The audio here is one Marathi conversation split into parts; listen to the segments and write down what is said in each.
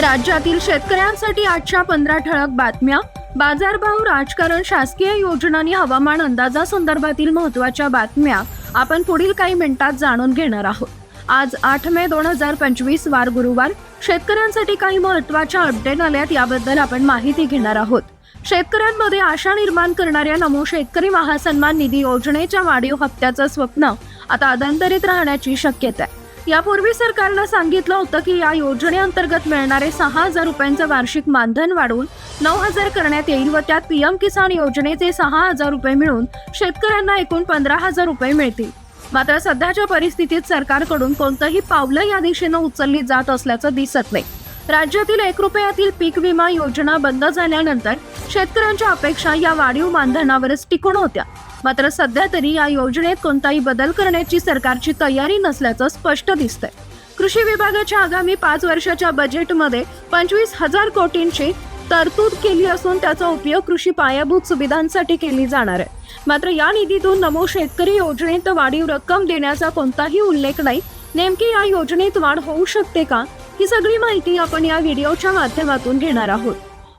राज्यातील शेतकऱ्यांसाठी आजच्या पंधरा ठळक बातम्या. बाजारभाव राजकारण शासकीय योजना आणि हवामान अंदाजासंदर्भातील महत्त्वाच्या बातम्या आपण पुढील काही मिनिटात जाणून घेणार आहोत. आज आठ मे दोन हजार पंचवीस वार गुरुवार. शेतकऱ्यांसाठी काही महत्त्वाच्या अपडेट आल्यात याबद्दल आपण माहिती घेणार आहोत. शेतकऱ्यांमध्ये आशा निर्माण करणाऱ्या नमो शेतकरी महासन्मान निधी योजनेच्या वाढीव हप्त्याचं स्वप्न आता अदंतरित राहण्याची शक्यता आहे. यापूर्वी सरकारनं सांगितलं होतं की या योजनेअंतर्गत मिळणारे सहा हजार रुपयांचं वार्षिक मानधन वाढवून नऊ हजार करण्यात येईल व त्यात पीएम किसान योजनेचे सहा हजार रुपये मिळून शेतकऱ्यांना एकूण पंधरा हजार रुपये मिळतील. मात्र सध्याच्या परिस्थितीत सरकारकडून कोणतंही पावलं या दिशेनं उचलली जात असल्याचं दिसत नाही. राज्यातील एक रुपयातील पीक विमा योजना बंद झाल्यानंतर शेतकऱ्यांच्या अपेक्षा या वाढीव मानधनावरच टिकून होत्या. मात्र सध्या तरी या योजनेत कोणताही बदल करण्याची सरकारची तयारी नसल्याचं स्पष्ट दिसतंय. कृषी विभागाच्या आगामी पाच वर्षाच्या बजेटमध्ये पंचवीस हजार कोटींची तरतूद केली असून त्याचा उपयोग कृषी पायाभूत सुविधांसाठी केली जाणार आहे. मात्र या निधीतून नमो शेतकरी योजनेत वाढीव रक्कम देण्याचा कोणताही उल्लेख नाही. नेमकी या योजनेत वाढ होऊ शकते का? ही सगळी माहिती आपण या व्हिडिओच्या माध्यमातून घेणार आहोत.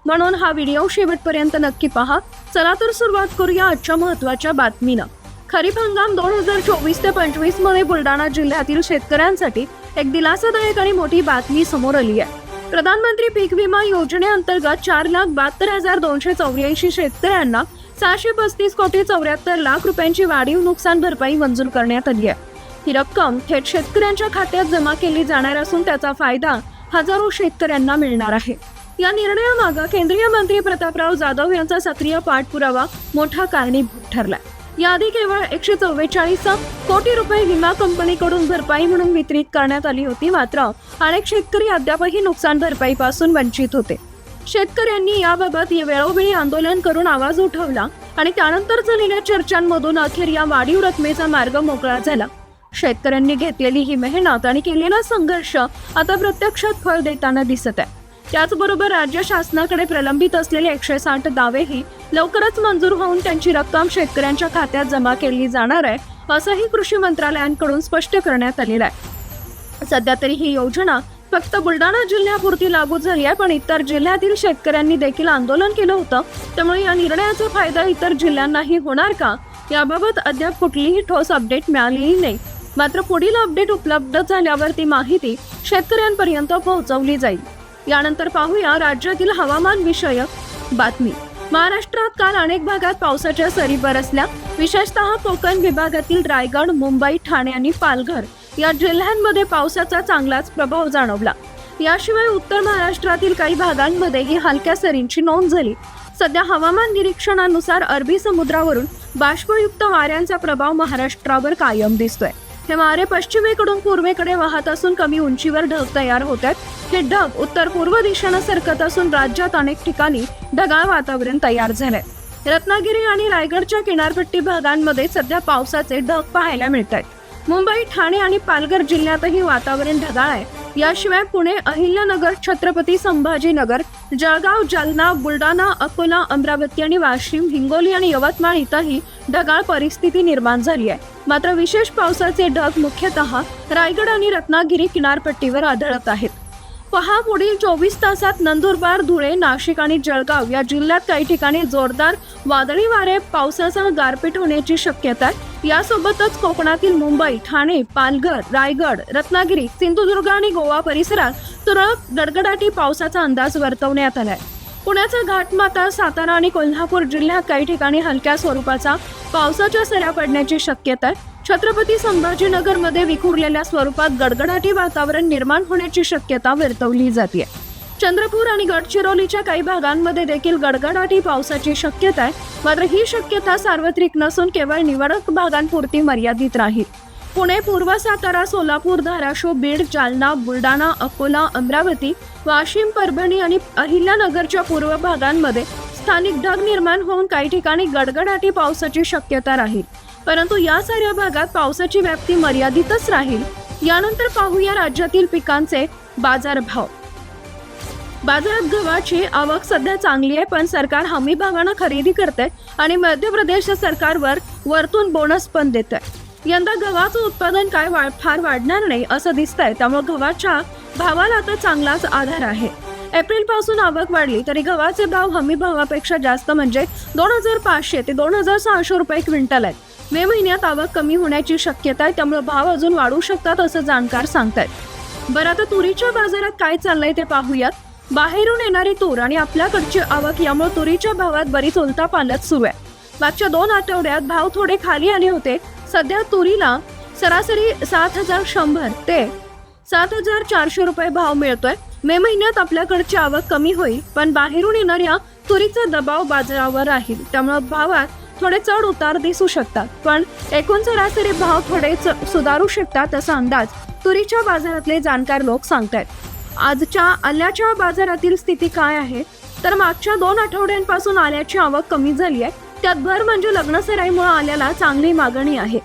म्हणून हा व्हिडिओ शेवटपर्यंत नक्की पहा. चला तर सुरुवात करूया आजच्या महत्त्वाच्या बातमीनं. खरीप हंगाम दोन हजार चोवीस ते पंचवीसमध्ये बुलढाणा जिल्ह्यातील शेतकऱ्यांसाठी एक दिलासादायक आणि मोठी बातमी समोर आली आहे. प्रधानमंत्री पीक विमा योजनेअंतर्गत चार लाख बहात्तर हजार दोनशे चौऱ्याऐंशी शेतकऱ्यांना सहाशे पस्तीस कोटी चौऱ्याहत्तर लाख रुपयांची वाढीव नुकसान भरपाई मंजूर करण्यात आली आहे. ही रक्कम थेट शेतकऱ्यांच्या खात्यात जमा केली जाणार असून त्याचा फायदा हजारो शेतकऱ्यांना मिळणार आहे. या निर्णयामागं केंद्रीय मंत्री प्रतापराव जाधव यांचा सक्रिय पाठपुरावा मोठा कारणीभूत ठरला याआधी केवळ एकशे चव्वेचाळीस कोटी रुपये विमा कंपनीकडून भरपाई म्हणून वितरित करण्यात आली होती मात्र अनेक शेतकरी अद्यापही नुकसान भरपाईपासून वंचित होते. शेतकऱ्यांनी याबाबत वेळोवेळी आंदोलन करून आवाज उठवला आणि त्यानंतर झालेल्या चर्चांमधून अखेर या वाढीव रकमेचा मार्ग मोकळा झाला. शेतकऱ्यांनी घेतलेली ही मेहनत आणि केलेला संघर्ष आता प्रत्यक्षात फळ देताना दिसत आहे. त्याचबरोबर राज्य शासनाकडे प्रलंबित असलेले एकशे साठ दावेही लवकरच मंजूर होऊन त्यांची रक्कम शेतकऱ्यांच्या खात्यात जमा केली जाणार आहे असंही कृषी मंत्रालयांकडून स्पष्ट करण्यात आलेलं आहे. सध्या तरी ही योजना फक्त बुलढाणा जिल्ह्यापुरती लागू झाली आहे पण इतर जिल्ह्यातील शेतकऱ्यांनी देखील आंदोलन केलं होतं. त्यामुळे या निर्णयाचा फायदा इतर जिल्ह्यांनाही होणार का? याबाबत अद्याप कुठलीही ठोस अपडेट मिळालेली नाही. मात्र पुढील अपडेट उपलब्ध झाल्यावर ती माहिती शेतकऱ्यांपर्यंत पोहोचवली जाईल. यानंतर पाहूया राज्यातील हवामान विषयक बातमी. महाराष्ट्रात काल अनेक भागात पावसाच्या सरी बरसल्या विशेषतः कोकण विभागातील रायगड मुंबई ठाणे आणि पालघर या जिल्ह्यांमध्ये पावसाचा चांगलाच प्रभाव जाणवला. याशिवाय उत्तर महाराष्ट्रातील काही भागांमध्येही हलक्या सरींची नोंद झाली. सध्या हवामान निरीक्षणानुसार अरबी समुद्रावरून बाष्पयुक्त वाऱ्यांचा प्रभाव महाराष्ट्रावर कायम दिसतोय. हे वारे पश्चिमेकडून पूर्वेकडे वाहत असून कमी उंचीवर ढग तयार होत आहेत. हे ढग उत्तर पूर्व दिशेनं सरकत असून राज्यात अनेक ठिकाणी ढगाळ वातावरण तयार झालंय. रत्नागिरी आणि रायगडच्या किनारपट्टी भागांमध्ये सध्या पावसाचे ढग पाहायला मिळत आहेत मुंबई ठाणे आणि पालघर जिल्ह्यातही वातावरण ढगाळ आहे. याशिवाय पुणे अहिल्यानगर छत्रपती संभाजीनगर जळगाव जालना बुलढाणा अकोला अमरावती आणि वाशिम हिंगोली आणि यवतमाळ इथंही ढगाळ परिस्थिती निर्माण झाली आहे. मात्र विशेष पावसाचे ढग मुख्यतः रायगड आणि रत्नागिरी किनारपट्टीवर आढळत आहेत. पहा पुढील चोवीस तासात नंदुरबार धुळे नाशिक आणि जळगाव या जिल्ह्यात काही ठिकाणी जोरदार वादळी वारे पावसासह गारपीट होण्याची शक्यता आहे. यासोबतच कोकणातील मुंबई ठाणे पालघर रायगड रत्नागिरी सिंधुदुर्ग आणि गोवा परिसरात तुरळक गडगडाटी पावसाचा अंदाज वर्तवण्यात आलाय. पुण्याचा घाटमाता सातारा आणि कोल्हापूर जिल्ह्यात काही ठिकाणी हलक्या स्वरूपाचा पावसाच्या सऱ्या पडण्याची शक्यता आहे. छत्रपती संभाजीनगरमध्ये विखुरलेल्या स्वरूपात गडगडाटी वातावरण निर्माण होण्याची शक्यता वर्तवली जाते. चंद्रपूर आणि गडचिरोलीच्या काही भागांमध्ये देखील गडगडाटी पावसाची शक्यता आहे. मात्र ही शक्यता सार्वत्रिक नसून केवळ निवडक भागांपुरती मर्यादित राहील. पुणे पूर्व सातारा सोलापूर धाराशिव बीड जालना बुलढाणा अकोला अमरावती वाशिम परभणी आणि अहिल्यानगरच्या पूर्व भागांमध्ये स्थानिक ढग निर्माण होऊन काही ठिकाणी गडगडाटी पावसाची शक्यता राहील. परंतु या साऱ्या भागात पावसाची व्याप्ती मर्यादितच राहील. यानंतर पाहूया राज्यातील पिकांचे बाजारभाव. बाजारात गव्हाची आवक सध्या चांगली आहे पण सरकार हमी भावानं खरेदी करते आणि मध्य प्रदेश सरकारवर वरतून बोनस पण देत आहे यंदा गव्हाचं उत्पादन काय वा फार वाढणार नाही असं दिसतंय त्यामुळे गव्हाच्या भावाला आता चांगलाच आधार आहे. एप्रिलपासून आवक वाढली तरी गव्हाचे भाव हमी भावापेक्षा जास्त म्हणजे दोन हजार पाचशे ते दोन हजार सहाशे रुपये क्विंटल आहेत. मे महिन्यात आवक कमी होण्याची शक्यता आहे त्यामुळे भाव अजून वाढू शकतात असं जाणकार सांगतायत. बरं आता तुरीच्या बाजारात काय चाललंय ते पाहूयात. बाहेरून येणारी तूर आणि आपल्याकडची आवक यामुळे तुरीच्या भावात बरीच उलथापालथ सुरू आहे. मागच्या दोन आठवड्यात भाव थोडे खाली आले होते सध्या तुरीला सरासरी सात हजार शंभर ते सात हजार चारशे रुपये भाव मिळतोय. मे महिन्यात आपल्याकडची आवक कमी होईल पण बाहेरून येणाऱ्या तुरीचा दबाव बाजारावर राहील. त्यामुळे भावात थोडे चढ उतार दिसू शकतात. पण एकूण सरासरी भाव थोडे च- सुधारू शकतात असा अंदाज तुरीच्या बाजारातले जाणकार लोक सांगतायत. आजच्या आल्याच्या बाजारातील स्थिती काय आहे? तर मागच्या दोन आठवड्यांपासून आल्याची आवक कमी झाली आहे. त्यात भर म्हणजे लग्नसराईमुळे आल्याला चांगली मागणी आहे.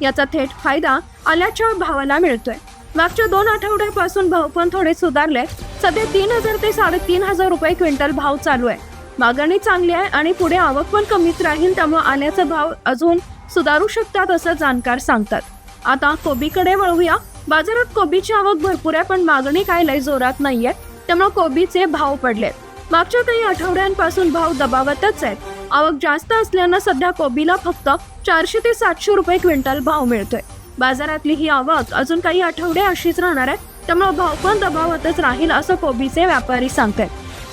याचा थेट फायदा आल्याच्या भावाला मिळतोय. मागच्या दोन आठवड्यापासून भाव पण थोडे सुधारले. सध्या तीन हजार ते साडेतीन हजार रुपये क्विंटल भाव चालू आहे. मागणी चांगली आहे आणि पुढे आवक पण कमीच राहील त्यामुळे आल्याचा भाव अजून सुधारू शकतात असं जाणकार सांगतात. आता कोबीकडे वळूया. बाजारात कोबीची आवक भरपूर आहे पण मागणी काय लय जोरात नाहीये. त्यामुळे कोबीचे भाव पडलेत. मागच्या काही आठवड्यांपासून भाव दबावतच आहेत. आवक जास्त असल्यानं सध्या कोबीला फक्त चारशे ते सातशे रुपये क्विंटल भाव मिळतोय. बाजारातली ही आवक अजून काही आठवडे अशीच राहणार आहे त्यामुळे भाव पण दबावतच राहील असं कोबीचे व्यापारी सांगतायत.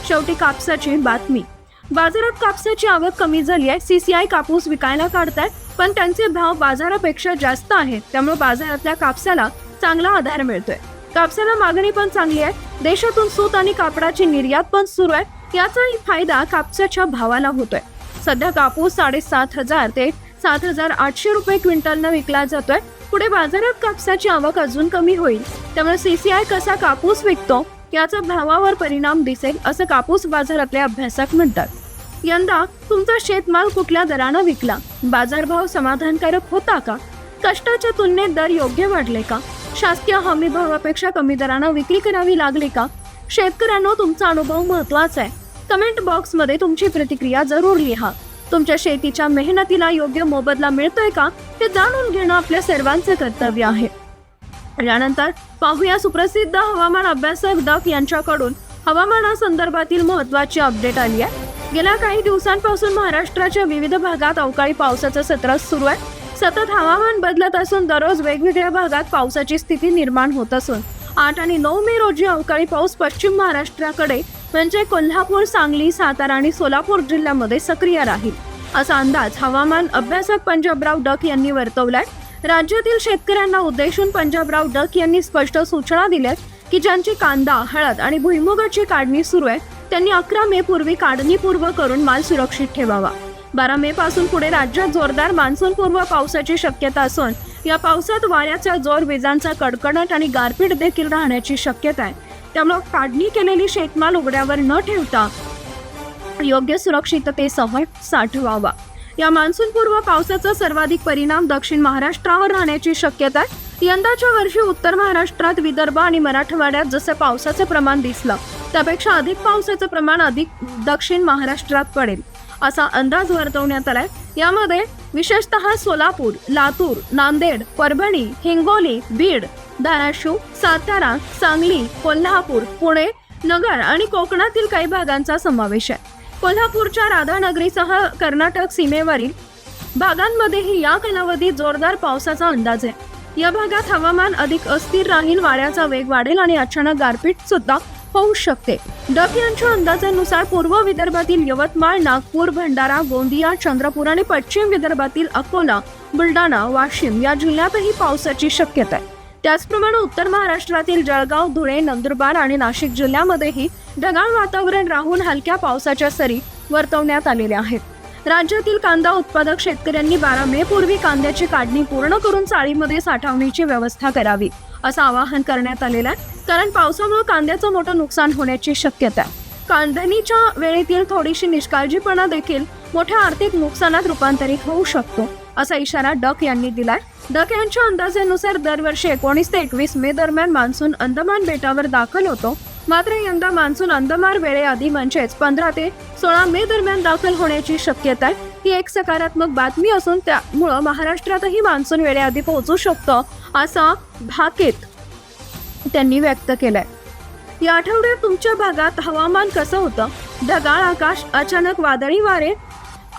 शेवटी कापसाची बातमी. बाजारात कापसाची आवक कमी झाली आहे सीसीआय कापूस विकायला काढतायत पण त्यांचे भाव बाजारापेक्षा जास्त आहेत त्यामुळे बाजारातल्या कापसाला चांगला आधार मिळतोय. कापसाला मागणी पण चांगली आहे देशातून सूत आणि कापडाची निर्यात पण सुरू आहे याचाही फायदा कापसाच्या भावाला होतोय. सध्या कापूस साडेसात हजार ते सात हजार आठशे रुपये क्विंटलनं विकला जातोय. पुढे बाजारात कापसाची आवक अजून कमी होईल. त्यामुळे सीसीआय कसा कापूस विकतो याचा भावावर परिणाम दिसेल असं कापूस बाजारातले अभ्यासक म्हणतात. यंदा तुमचा शेतमाल कुठल्या दरानं विकला? बाजारभाव समाधानकारक होता का? कष्टाच्या तुलनेत दर योग्य वाढले का? शासकीय हमी भावापेक्षा कमी दरानं विक्री करावी लागली का? शेतकऱ्यांना तुमचा अनुभव महत्त्वाचा आहे. कमेंट बॉक्समध्ये तुमची प्रतिक्रिया जरूर लिहा. तुमच्या शेतीच्या मेहनतीला योग्य मोबदला मिळतोय का हे जाणून घेणं आपल्या सर्वांचे कर्तव्य आहे. यानंतर पाहूया सुप्रसिद्ध हवामान अभ्यासक दफ यांच्याकडून हवामानासंदर्भातील महत्वाची अपडेट आली आहे. गेल्या काही दिवसांपासून महाराष्ट्राच्या विविध भागात अवकाळी पावसाचं सत्र सुरू आहे. सतत हवामान बदलत असून दररोज वेगवेगळ्या भागात पावसाची स्थिती निर्माण होत असून आठ आणि नऊ मे रोजी अवकाळी पाऊस पश्चिम महाराष्ट्राकडे म्हणजे कोल्हापूर सांगली सातारा आणि सोलापूर जिल्ह्यामध्ये सक्रिय राहील. असा अंदाज हवामान अभ्यासक पंजाबराव डक यांनी वर्तवलाय. राज्यातील शेतकऱ्यांना उद्देशून पंजाबराव डक यांनी स्पष्ट सूचना दिल्यात की ज्यांची कांदा हळद आणि भुईमुगाची काढणी सुरू आहे त्यांनी अकरा मे पूर्वी काढणीपूर्व करून माल सुरक्षित ठेवावा. बारा मे पासून पुढे राज्यात जोरदार मान्सूनपूर्व पावसाची शक्यता असून या पावसात वाऱ्याचा जोर विजांचा कडकडट आणि गारपीट देखील राहण्याची शक्यता आहे. त्यामुळे काढणी केलेली शेतमाल उघड्यावर न ठेवता योग्य सुरक्षिततेसह साठवावा. या मान्सूनपूर्व पावसाचा सर्वाधिक परिणाम दक्षिण महाराष्ट्रावर राहण्याची शक्यता आहे. यंदाच्या वर्षी उत्तर महाराष्ट्रात विदर्भ आणि मराठवाड्यात जसं पावसाचं प्रमाण दिसलं त्यापेक्षा अधिक पावसाचं प्रमाण अधिक दक्षिण महाराष्ट्रात पडेल. असा अंदाज वर्तवण्यात आलाय. यामध्ये विशेषतः सोलापूर लातूर नांदेड परभणी हिंगोली बीड धाराशिव सातारा सांगली कोल्हापूर पुणे नगर आणि कोकणातील काही भागांचा समावेश आहे. कोल्हापूरच्या राधानगरीसह कर्नाटक सीमेवरील भागांमध्येही या कालावधीत जोरदार पावसाचा अंदाज आहे. या भागात हवामान अधिक अस्थिर राहील वाऱ्याचा वेग वाढेल आणि अचानक गारपीट सुद्धा होऊ शकते. डक यांच्या अंदाजानुसार पूर्व विदर्भातील यवतमाळ नागपूर भंडारा गोंदिया चंद्रपूर आणि पश्चिम विदर्भातील अकोला बुलढाणा वाशिम या जिल्ह्यातही पावसाची शक्यता आहे. त्याचप्रमाणे उत्तर महाराष्ट्रातील जळगाव धुळे नंदुरबार आणि नाशिक जिल्ह्यामध्येही ढगाळ वातावरण राहून हलक्या पावसाच्या सरी वर्तवण्यात आलेल्या आहेत. राज्यातील कांदा उत्पादक शेतकऱ्यांनी बारा मे पूर्वी कांद्याची काढणी पूर्ण करून चाळीमध्ये साठवण्याची व्यवस्था करावी. असं आवाहन करण्यात आलेलं आहे. कारण पावसामुळे कांद्याचं मोठं नुकसान होण्याची शक्यता आहे. कांदणीच्या वेळेतील थोडीशी निष्काळजीपणा देखील मोठ्या आर्थिक नुकसानात रूपांतरित होऊ शकतो असा इशारा डक यांनी दिलाय. डक यांच्या अंदाजानुसार दरवर्षी एकोणीस ते एकवीस मे दरम्यान मान्सून अंदमान बेटावर दाखल होतो. मात्र यंदा मान्सून अंदमान वेळेआधी म्हणजेच पंधरा ते सोळा मे दरम्यान दाखल होण्याची शक्यता आहे. ही एक सकारात्मक बातमी असून त्यामुळं महाराष्ट्रातही मान्सून वेळेआधी पोहोचू शकतो असा भाकेत त्यांनी व्यक्त केलाय. या आठवड्यात तुमच्या भागात हवामान कसं होतं? ढगाळ आकाश अचानक वादळी वारे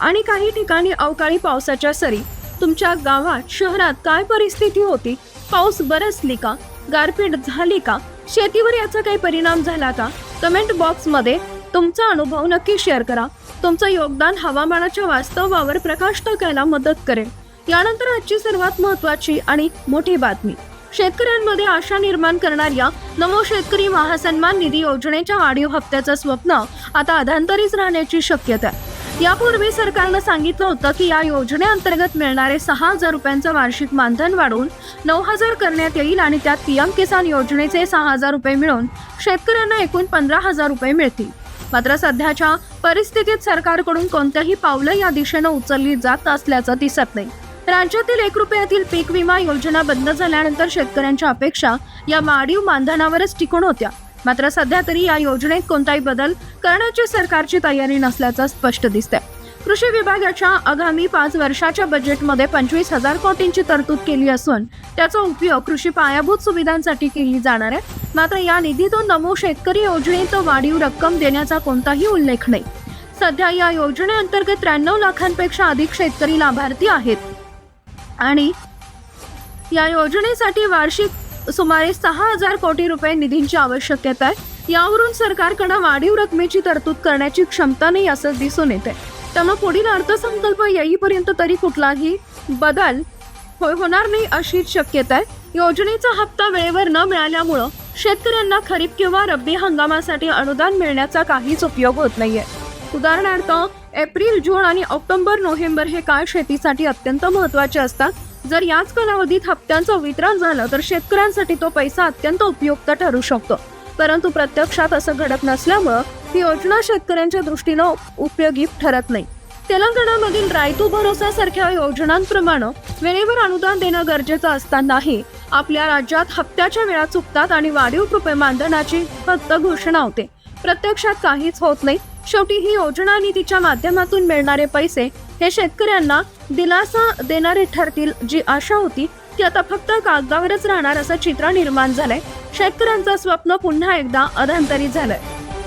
आणि काही ठिकाणी अवकाळी पावसाच्या सरी. तुमच्या गावात शहरात काय परिस्थिती होती? पाऊस बरसली का? गारपीट झाली का? शेतीवर याचा काही परिणाम झाला का? कमेंट बॉक्समध्ये तुमचा अनुभव नक्की शेअर करा. तुमचं योगदान हवामानाच्या वास्तवावर प्रकाश टाकायला मदत करेल. यानंतर आजची सर्वात महत्वाची आणि मोठी बातमी. शेतकऱ्यांमध्ये आशा निर्माण करणाऱ्या नवो शेतकरी महासन्मान निधी योजनेच्या वाढीव हप्त्याचं स्वप्न आता अधांतरीच राहण्याची शक्यता आहे. यापूर्वी सरकारनं सांगितलं होतं की या योजनेअंतर्गत मिळणारे सहा हजार रुपयांचं वार्षिक मानधन वाढवून नऊ हजार करण्यात येईल आणि त्यात पीएम किसान योजनेचे सहा हजार रुपये मिळून शेतकऱ्यांना एकूण पंधरा हजार रुपये मिळतील. मात्र सध्याच्या परिस्थितीत सरकारकडून कोणत्याही पावलं या दिशेनं उचलली जात असल्याचं दिसत नाही. राज्यातील एक रुपयातील पीक विमा योजना बंद झाल्यानंतर शेतकऱ्यांच्या अपेक्षा या वाढीव मानधनावरच टिकून होत्या. मात्र सध्या तरी या योजनेत कोणताही बदल करण्याची सरकारची तयारी नसल्याचं स्पष्ट दिसतंय. कृषी विभागाच्या आगामी पाच वर्षाच्या बजेटमध्ये पंचवीस हजार कोटींची तरतूद केली असून त्याचा उपयोग कृषी पायाभूत सुविधांसाठी केली जाणार आहे. मात्र या निधीतून नमो शेतकरी योजनेत वाढीव रक्कम देण्याचा कोणताही उल्लेख नाही. सध्या या योजनेअंतर्गत त्र्याण्णव लाखांपेक्षा अधिक शेतकरी लाभार्थी आहेत. आणि या योजनेसाठी वार्षिक सुमारे सहा हजार कोटी रुपये निधींची आवश्यकता आहे. यावरून सरकारकडे वाढीव रकमेची तरतूद करण्याची क्षमता नाही असं दिसून येते त्यामुळे पुढील अर्थसंकल्प येईपर्यंत तरी कुठलाही बदल होय होणार नाही अशी शक्यता आहे. योजनेचा हप्ता वेळेवर न मिळाल्यामुळं शेतकऱ्यांना खरीप किंवा रब्बी हंगामासाठी अनुदान मिळण्याचा काहीच उपयोग होत नाहीये. उदाहरणार्थ एप्रिल जून आणि ऑक्टोबर नोव्हेंबर हे काळ शेतीसाठी अत्यंत महत्त्वाचे असतात. जर याच कालावधीत हप्त्यांचं वितरण झालं तर शेतकऱ्यांसाठी तो पैसा अत्यंत उपयुक्त ठरू शकतो. परंतु प्रत्यक्षात असं घडत नसल्यामुळं ही योजना शेतकऱ्यांच्या दृष्टीनं उपयोगी ठरत नाही. तेलंगणामधील रायतू भरोसा सारख्या योजनांप्रमाणे वेळेवर अनुदान देणं गरजेचं असतानाही आपल्या राज्यात हप्त्याच्या वेळा चुकतात आणि वाढीव कृपे मानधनाची फक्त घोषणा होते. प्रत्यक्षात काहीच होत नाही. शेवटी ही योजना आणि तिच्या माध्यमातून मिळणारे पैसे हे शेतकऱ्यांना दिलासा देणारे ठरतील जी आशा होती ती आता फक्त कागदावरच राहणार असं चित्र निर्माण झालंय. शेतकऱ्यांचं स्वप्न पुन्हा एकदा अधांतरी झालंय.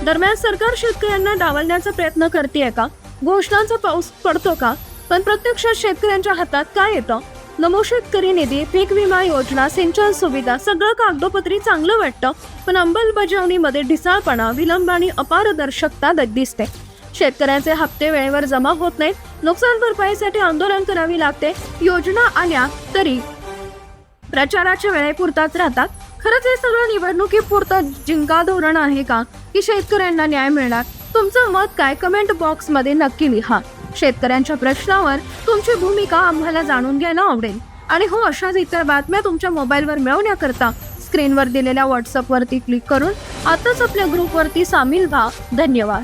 दरम्यान सरकार शेतकऱ्यांना डावलण्याचा प्रयत्न करते का? घोषणांचा पाऊस पडतो का? पण प्रत्यक्षात शेतकऱ्यांच्या हातात काय येतं? नमो शेतकरी निधी पीक विमा योजना सिंचन सुविधा सगळं कागदोपत्री चांगलं वाटतं पण अंमलबजावणीमध्ये ढिसाळपणा विलंब आणि अपारदर्शकता दिसते. शेतकऱ्यांचे हप्ते वेळेवर जमा होत नाहीत नुकसान भरपाईसाठी आंदोलन करावी लागते योजना आल्या तरी प्रचाराच्या वेळेपुरताच राहतात. खरंच हे सगळं निवडणुकीपुरतं जिंका धोरण आहे का? की शेतकऱ्यांना न्याय मिळणार? तुमचं मत काय? कमेंट बॉक्समध्ये नक्की लिहा. शेतकऱ्यांच्या प्रश्नावर तुमची भूमिका आम्हाला जाणून घ्यायला आवडेल. आणि हो अशाच इतर बातम्या तुमच्या मोबाईलवर मिळवण्याकरता स्क्रीनवर दिलेल्या व्हॉट्सअपवरती क्लिक करून आताच आपल्या ग्रुपवरती सामील व्हा. धन्यवाद.